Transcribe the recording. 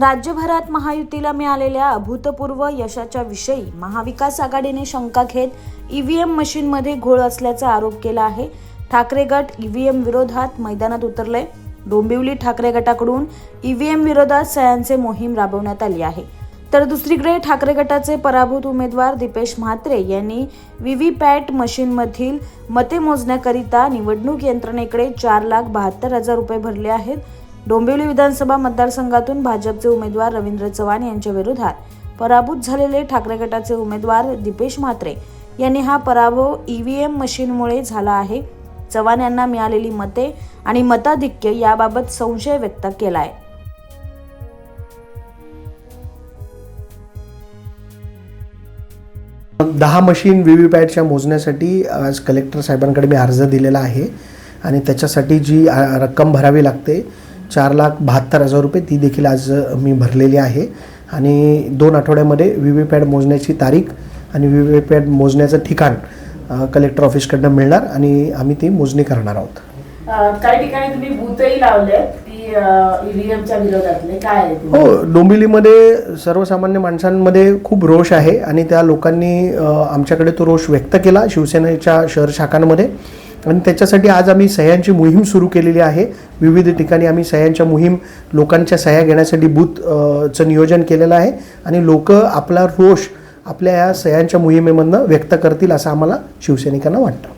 राज्यभरात महायुतीला मिळालेल्या अभूतपूर्व यशाच्या विषयी महाविकास आघाडीने शंका घेत ईव्हीएम मशीनमध्ये घोळ असल्याचा आरोप केला आहे. ठाकरे गट ईव्हीएम विरोधात मैदानात उतरले. डोंबिवली ठाकरे गटाकडून ईव्हीएम विरोधात सह्यांचे मोहीम राबवण्यात आली आहे. तर दुसरीकडे ठाकरे गटाचे पराभूत उमेदवार दीपेश म्हात्रे यांनी व्हीव्हीपॅट मशीनमधील मते मोजण्याकरिता निवडणूक यंत्रणेकडे चार लाख बहात्तर हजार रुपये भरले आहेत. डोंबिवली विधानसभा मतदारसंघातून भाजपचे उमेदवार रवींद्र चव्हाण यांच्या विरोधात पराभूत झालेले ठाकरे गटाचे उमेदवार दीपेश म्हात्रे यांनी हा पराभव ईव्हीएम मशीनमुळे झाला आहे. चव्हाण यांना मिळालेली मते आणि मताधिक्य याबाबत संशय व्यक्त केला आहे दहा मशीन व्ही व्ही पॅटच्या मोजण्यासाठी आज कलेक्टर साहेबांकडे मी अर्ज दिलेला आहे आणि त्याच्यासाठी जी रक्कम भरावी लागते चार लाख बहात्तर हजार रुपये ती देखील आज मी भरलेली आहे. आणि दोन आठवड्यामध्ये व्ही व्ही पॅड मोजण्याची तारीख आणि व्ही व्ही पॅड मोजण्याचं ठिकाण कलेक्टर ऑफिसकडनं मिळणार आणि आम्ही ती मोजणी करणार आहोत. काही ठिकाणी तुम्ही बूथही लावले ते? हो डोंबिवलीमध्ये सर्वसामान्य माणसांमध्ये खूप रोष आहे आणि त्या लोकांनी आमच्याकडे तो रोष व्यक्त केला शिवसेनेच्या शहर शाखांमध्ये. आणि त्याच्यासाठी आज आम्ही सह्यांची मोहीम सुरू केलेली आहे. विविध ठिकाणी आम्ही सह्यांच्या मोहीम लोकांच्या सह्या घेण्यासाठी बूथ चं नियोजन केलेलं आहे. आणि लोक आपला रोष आपल्या या सह्यांच्या मोहिमेमधनं व्यक्त करतील असं आम्हाला शिवसैनिकांना वाटतं.